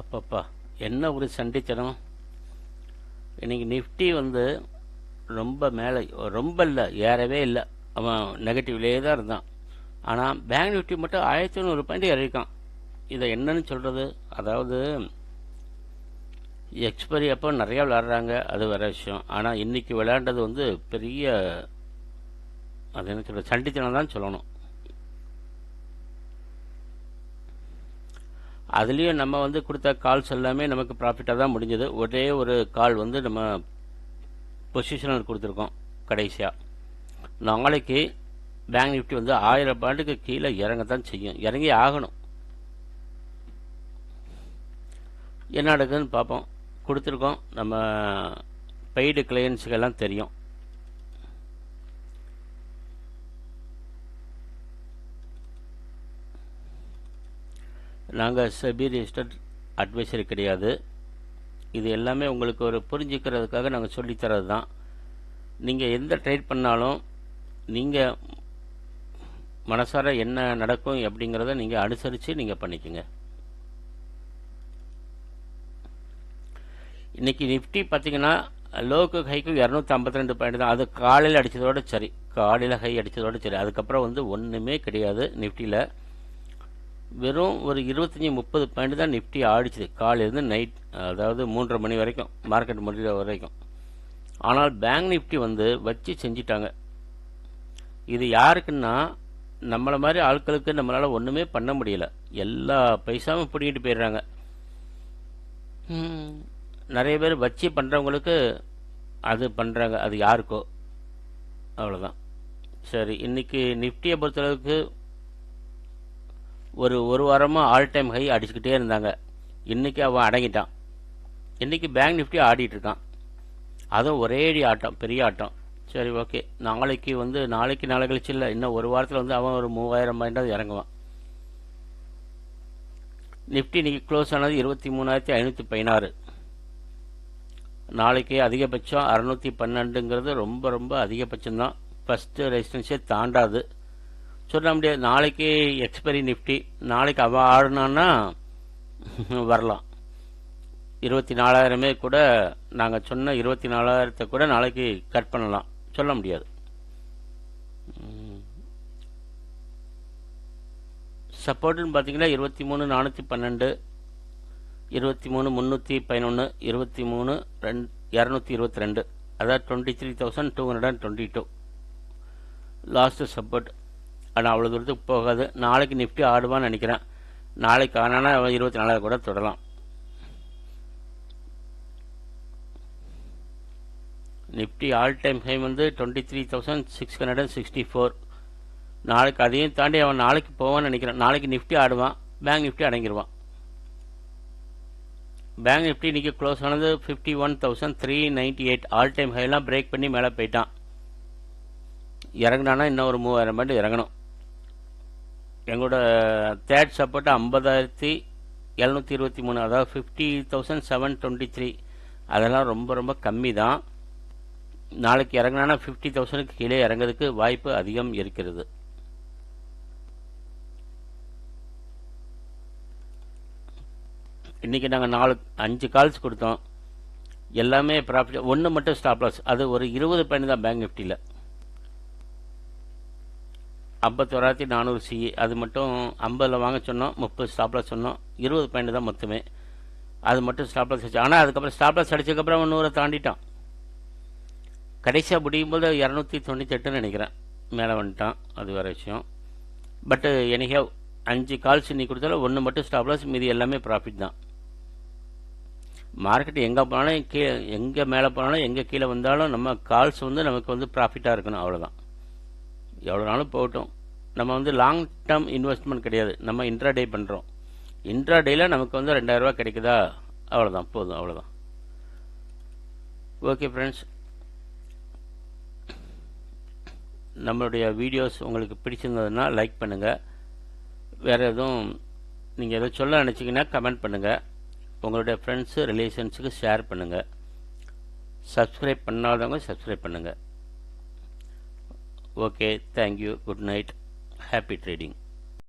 அப்பப்பா என்ன ஒரு சண்டித்தனம்? இன்னைக்கு நிஃப்டி வந்து ரொம்ப மேலே ரொம்ப இல்லை ஏறவே இல்லை. அவன் நெகட்டிவ்லேயே தான் இருந்தான். ஆனால் பேங்க் நிஃப்டி மட்டும் ஆயிரத்தி நூறு பாயிண்ட் இறக்கான் இதை என்னன்னு சொல்கிறது அதாவது எக்ஸ்பைரி அப்போ நிறையா விளாட்றாங்க அது வேற விஷயம். ஆனால் இன்னைக்கு விளையாண்டது வந்து பெரிய அது என்ன சொல்கிறது சண்டித்தனம் தான் சொல்லணும். அதுலேயும் நம்ம வந்து கொடுத்த கால்ஸ் எல்லாமே நமக்கு ப்ராஃபிட்டாக தான் முடிஞ்சது. ஒரே ஒரு கால் வந்து நம்ம பொசிஷனல் கொடுத்துருக்கோம் கடைசியாக நாளைக்கு பேங்க் நிஃப்டி வந்து ஆயிரம் பாண்டுக்கு கீழே இறங்க தான் செய்யும். இறங்கி ஆகணும். என்ன நடக்குதுன்னு பார்ப்போம். கொடுத்துருக்கோம். நம்ம பெய்டு கிளையன்ஸுக்கெல்லாம் தெரியும். நாங்கள் செபி ரிஜிஸ்டர்ட் அட்வைசரி கிடையாது. இது எல்லாமே உங்களுக்கு ஒரு புரிஞ்சுக்கிறதுக்காக நாங்கள் சொல்லித்தரது தான் நீங்கள் எந்த ட்ரேட் பண்ணாலும் நீங்கள் மனசார என்ன நடக்கும் அப்படிங்கிறத நீங்கள் அனுசரித்து நீங்கள் பண்ணிக்கோங்க. இன்றைக்கி நிஃப்டி பார்த்தீங்கன்னா லோக்கு ஹைக்கு இரநூத்தி ஐம்பத்தி ரெண்டு பாயிண்ட் தான். அது காலையில் அடித்ததோட சரி. காலையில் ஹை அடித்ததோட சரி. அதுக்கப்புறம் வந்து ஒன்றுமே கிடையாது நிஃப்டியில். வெறும் ஒரு இருபத்தஞ்சி முப்பது பாயிண்ட் தான் நிஃப்டி ஆடிச்சுது காலையிலேருந்து நைட் அதாவது மூன்றரை மணி வரைக்கும் மார்க்கெட் முடிகிற வரைக்கும். ஆனால் பேங்க் நிஃப்டி வந்து வச்சு செஞ்சிட்டாங்க. இது யாருக்குன்னா நம்மளை மாதிரி ஆட்களுக்கு நம்மளால் ஒன்றுமே பண்ண முடியல. எல்லா பைசாவும் பிடிக்கிட்டு போயிடுறாங்க. நிறைய பேர் வச்சு பண்ணுறவங்களுக்கு அது பண்ணுறாங்க அது யாருக்கோ? அவ்வளோதான் சரி இன்றைக்கி நிஃப்டியை பொறுத்தளவுக்கு ஒரு ஒரு வாரமாக ஆல் டைம் ஹை அடிச்சுக்கிட்டே இருந்தாங்க. இன்றைக்கி அவன் அடங்கிட்டான். இன்றைக்கி பேங்க் நிஃப்டி ஆடிட்டு இருக்கான். அதுவும் ஒரே அடி ஆட்டம் பெரிய ஆட்டம். சரி ஓகே நாளைக்கு வந்து நாளைக்கு நாளை கழிச்சு இல்லை இன்னும் ஒரு வாரத்தில் வந்து அவன் ஒரு மூவாயிரம் பாயிண்டாவது இறங்குவான். நிஃப்டி இன்றைக்கி க்ளோஸ் ஆனது இருபத்தி மூணாயிரத்தி ஐநூற்றி பதினாறு. நாளைக்கு அதிகபட்சம் அறநூற்றி பன்னெண்டுங்கிறது ரொம்ப ரொம்ப அதிகபட்சம்தான். ஃபஸ்ட்டு ரெசிஸ்டன்ஸே தாண்டாது. சொல்ல முடியாது. நாளைக்கு எக்ஸ்பைரி நிஃப்டி நாளைக்கு அவ ஆடினான்னா வரலாம். இருபத்தி நாலாயிரமே கூட நாங்கள் சொன்ன இருபத்தி நாலாயிரத்தை கூட நாளைக்கு கட் பண்ணலாம். சொல்ல முடியாது. சப்போர்ட்டுன்னு பார்த்தீங்கன்னா இருபத்தி மூணு நானூற்றி பன்னெண்டு இருபத்தி மூணு முந்நூற்றி பதினொன்று இருபத்தி மூணு ரெண் இரநூத்தி இருபத்தி ரெண்டு. அதாவது twenty three thousand two hundred and twenty two last support ஆனால் அவ்வளோ தூரத்துக்கு போகாது. நாளைக்கு நிஃப்டி ஆடுவான்னு நினைக்கிறேன். நாளைக்கு ஆனால் அவன் இருபத்தி நாலாவது கூட தொடலாம். நிஃப்டி ஆல் டைம் ஹை வந்து twenty three thousand six hundred and sixty four நாளைக்கு அதையும் தாண்டி அவன் நாளைக்கு போவான்னு நினைக்கிறான். நாளைக்கு நிஃப்டி ஆடுவான். பேங்க் நிஃப்டி அடங்கிடுவான் பேங்க் நிஃப்டி இன்றைக்கி க்ளோஸ் ஆனது fifty one thousand three ninety eight all time ஹைலாம் break பண்ணி மேலே போயிட்டான். இறங்கினானா இன்னும் ஒரு மூவாயிரம் பாயிண்ட் இறங்கணும். எங்களோட தேர்ட் சப்போர்ட் ஐம்பதாயிரத்தி எழுநூற்றி இருபத்தி மூணு அதாவது fifty thousand seven twenty three அதெல்லாம் ரொம்ப ரொம்ப கம்மி தான் நாளைக்கு இறங்கினா ஃபிஃப்டி தௌசண்ட்க்கு கீழே இறங்குறதுக்கு வாய்ப்பு அதிகம் இருக்கிறது. இன்றைக்கி நாங்கள் நாலு அஞ்சு கால்ஸ் கொடுத்தோம். எல்லாமே ப்ராஃபிட் ஒன்று மட்டும் ஸ்டாப்லாஸ் அது ஒரு இருபது பயணி தான் பேங்க் நிஃப்டியில் ஐம்பத்தோராயிரத்தி நானூறு சி அது மட்டும் ஐம்பதில் வாங்க சொன்னோம் முப்பது ஸ்டாப்லாஸ் சொன்னோம். இருபது பாயிண்ட் தான் மொத்தமே. அது மட்டும் ஸ்டாப்லாஸ் வச்சு ஆனால் அதுக்கப்புறம் ஸ்டாப்லாஸ் அடித்ததுக்கப்புறம் அடிச்சதுக்கப்புறம் நூறை தாண்டிட்டான். கடைசியாக முடியும் போது இரநூத்தி தொண்ணூற்றி எட்டுன்னு நினைக்கிறேன். மேலே வந்துட்டான் அது வேறு விஷயம். பட்டு எனக்கே அஞ்சு கால்ஸ் இன்னி கொடுத்தாலும் ஒன்று மட்டும் ஸ்டாப்லாஸ் மீதி எல்லாமே ப்ராஃபிட் தான். மார்க்கெட் எங்கே போனாலும் கீழே எங்கே மேலே போனாலும் எங்கே கீழே வந்தாலும் நம்ம கால்ஸ் வந்து நமக்கு வந்து ப்ராஃபிட்டாக இருக்கணும் அவ்வளோதான் எவ்வளோ நாளும் போகட்டும். நம்ம வந்து லாங் டேர்ம் இன்வெஸ்ட்மெண்ட் கிடையாது. நம்ம இன்ட்ராடே பண்ணுறோம் இன்ட்ராடேயில் நமக்கு வந்து ரெண்டாயிரரூவா கிடைக்குதா? அவ்வளோதான் போதும் அவ்வளோதான் ஓகே ஃப்ரெண்ட்ஸ் நம்மளுடைய வீடியோஸ் உங்களுக்கு பிடிச்சிருந்ததுன்னா லைக் பண்ணுங்கள் வேறு எதுவும் நீங்கள் எதுவும் சொல்ல நினச்சிங்கன்னா கமெண்ட் பண்ணுங்கள் உங்களுடைய ஃப்ரெண்ட்ஸு ரிலேஷன்ஸுக்கு ஷேர் பண்ணுங்கள் சப்ஸ்கிரைப் பண்ணாதவங்க சப்ஸ்கிரைப் பண்ணுங்கள் okay thank you good night happy trading.